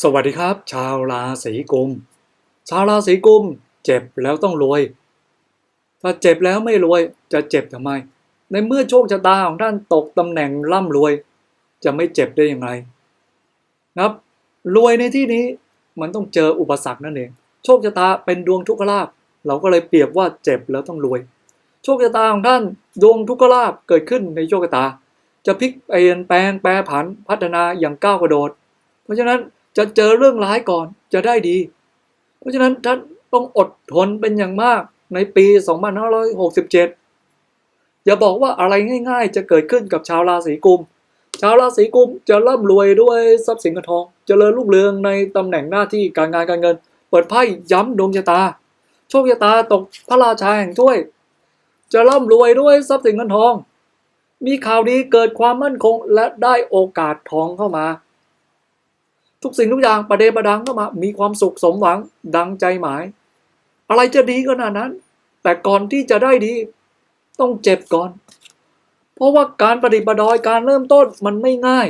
สวัสดีครับ ชาวราศีกุม ชาวราศีกุม เจ็บแล้วต้องรวย ถ้าเจ็บแล้วไม่รวยจะเจ็บทำไม ในเมื่อโชคชะตาของท่านตกตำแหน่งร่ำรวย จะไม่เจ็บได้อย่างไรนะครับ รวยในที่นี้มันต้องเจออุปสรรคนั่นเองโชคชะตาเป็นดวงทุกขลาภเราก็เลยเปรียบว่าเจ็บแล้วต้องรวย โชคชะตาของท่านดวงทุกขลาภเกิดขึ้นในโชคชะตา จะพลิกเปลี่ยนแปลงแปรผันพัฒนาอย่างก้าวกระโดด เพราะฉะนั้น จะเจอเรื่องร้ายก่อนจะได้ดี เพราะฉะนั้นท่านต้องอดทนเป็นอย่างมากในปี 2567 อย่าบอกว่าอะไรง่ายๆ จะเกิดขึ้นกับชาวราศีกุม ชาวราศีกุมจะร่ำรวยด้วยทรัพย์สินเงินทองจเจริญรุ่งเรืองในตำแหน่งหน้าที่การงานการเงิน เปิดไพ่ย้ำดวงชะตา โชคชะตาตกพระราชาแห่งถ้วย จะร่ำรวยด้วยทรัพย์สินเงินทอง มีข่าวดีเกิดความมั่นคงและได้โอกาสทองเข้ามา ทุกสิ่งทุกอย่างประเดประดังเข้ามา มีความสุขสมหวังดังใจหมาย อะไรจะดีขนานั้น แต่ก่อนที่จะได้ดี ต้องเจ็บก่อน เพราะว่าการประดิษฐ์ประดอยการเริ่มต้นมันไม่ง่าย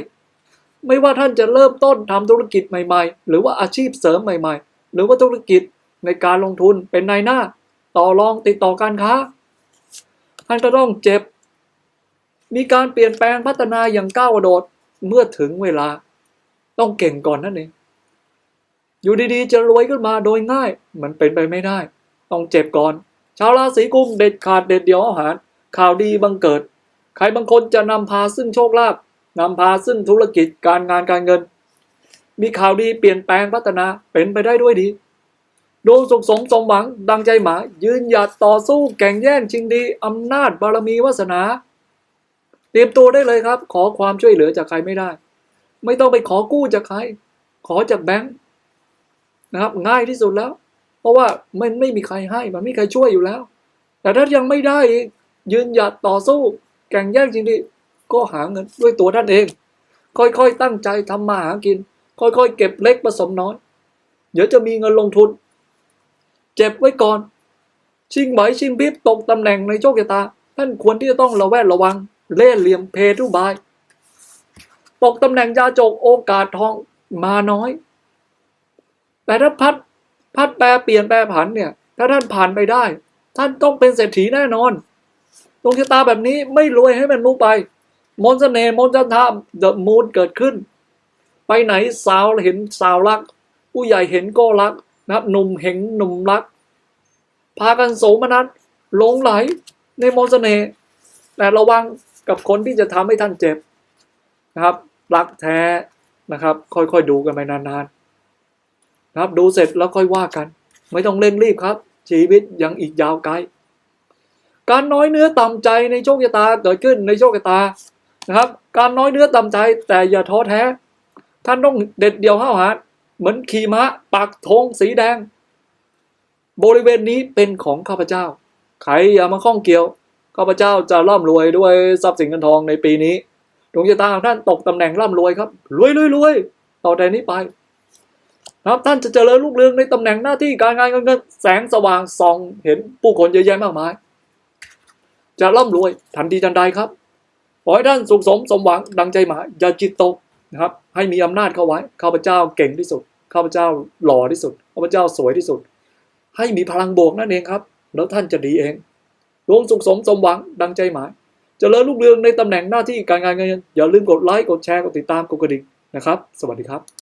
ไม่ว่าท่านจะเริ่มต้นทำธุรกิจใหม่ ๆ หรือว่าอาชีพเสริมใหม่ ๆ หรือว่าธุรกิจในการลงทุนเป็นนายหน้า ต่อรองติดต่อการค้าท่านก็ต้องเจ็บ มีการเปลี่ยนแปลงพัฒนาอย่างก้าวกระโดดเมื่อถึงเวลา ต้องเก่งก่อนนั่นเอง อยู่ดีๆ จะรวยขึ้นมาโดยง่าย มันเป็นไปไม่ได้ ต้องเจ็บก่อน ชาวราศีกุมเด็ดขาดเด็ดเดียวอาหาร ข่าวดีบังเกิด ใครบางคนจะนำพาซึ่งโชคลาภนำพาซึ่งธุรกิจการงานการเงิน มีข่าวดีเปลี่ยนแปลงพัฒนาเป็นไปได้ด้วยดีดวงสุขสมสมหวังดังใจหมา ยืนหยัดต่อสู้แข่งแย่งชิงดีอำนาจบารมีวาสนา เตรียมตัวได้เลยครับ ขอความช่วยเหลือจากใครไม่ได้ ไม่ต้องไปขอกู้จากใคร ขอจากแบงค์นะครับ ง่ายที่สุดแล้ว เพราะว่ามันไม่มีใครให้ มันไม่มีใครช่วยอยู่แล้ว แต่ถ้ายังไม่ได้อีกยืนหยัดต่อสู้ แข่งแย่งจริงดิก็หาเงินด้วยตัวท่านเอง ค่อยๆตั้งใจทำมาหากิน ค่อยๆ เก็บเล็กผสมน้อย เดี๋ยวจะมีเงินลงทุน เจ็บไว้ก่อน ชิงไหวชิงพริบตกตำแหน่งในโชคชะตา ท่านควรที่จะต้องระแวดระวัง เล่ห์เหลี่ยมเพทุบาย ตกตำแหน่งยาจกโอกาสทองมาน้อย แต่ถ้าพัดพัดแปรเปลี่ยนแปรผันเนี่ย ถ้าท่านผ่านไปได้ ท่านต้องเป็นเศรษฐีแน่นอนดวงชะตาแบบนี้ไม่รวยให้มันรู้ไป มนต์เสน่ห์มนจันทามเดอะมูนเกิดขึ้น ไปไหนสาวเห็นสาวรัก ผู้ใหญ่เห็นก็รักนะครับหนุ่มเห็นหนุ่มรัก พากันโสมนัสหลงไหลในมนต์เสน่ห์แต่ระวังกับคนที่จะทำให้ท่านเจ็บ นะครับรักแท้นะครับ ค่อยๆดูกันไปนานๆนะครับ ดูเสร็จแล้วค่อยว่ากัน ไม่ต้องเร่งรีบครับ ชีวิตยังอีกยาวไกล การน้อยเนื้อต่ำใจในโชคชะตาเกิดขึ้นในโชคชะตานะครับ การน้อยเนื้อต่ำใจแต่อย่าท้อแท้ ท่านต้องเด็ดเดี่ยวห้าวหาญเหมือนขี่ม้าปักธงสีแดง บริเวณนี้เป็นของข้าพเจ้า ใครอย่ามาข้องเกี่ยว ข้าพเจ้าจะร่ำรวยด้วยทรัพย์สินเงินทองในปีนี้ ดวงชะตาของท่านตกตำแหน่งร่ำรวยครับ รวยรวยรวยต่อแต่นี้ไปนะครับท่านจะเจริญรุ่งเรืองในตำแหน่งหน้าที่การงานเงินแสงสว่างส่องเห็นผู้คนเยอะแยะมากมาย จะร่ำรวยทันทีทันใดครับขอให้ท่านสุขสมสมหวังดังใจหมายอย่าจิตตกนะครับ ให้มีอำนาจเข้าไว้ข้าพเจ้าเก่งที่สุดข้าพเจ้าหล่อที่สุดข้าพเจ้าสวยที่สุด ให้มีพลังบวกนั่นเองครับ แล้วท่านจะดีเองดวงสุขสมสมหวังดังใจหมาย จะเลิญรุ่งเรืองในตำแหน่งหน้าที่การงานเงินอย่าลืมกดไลค์กดแชร์กดติดตามกดกระดิ่งนะครับ สวัสดีครับ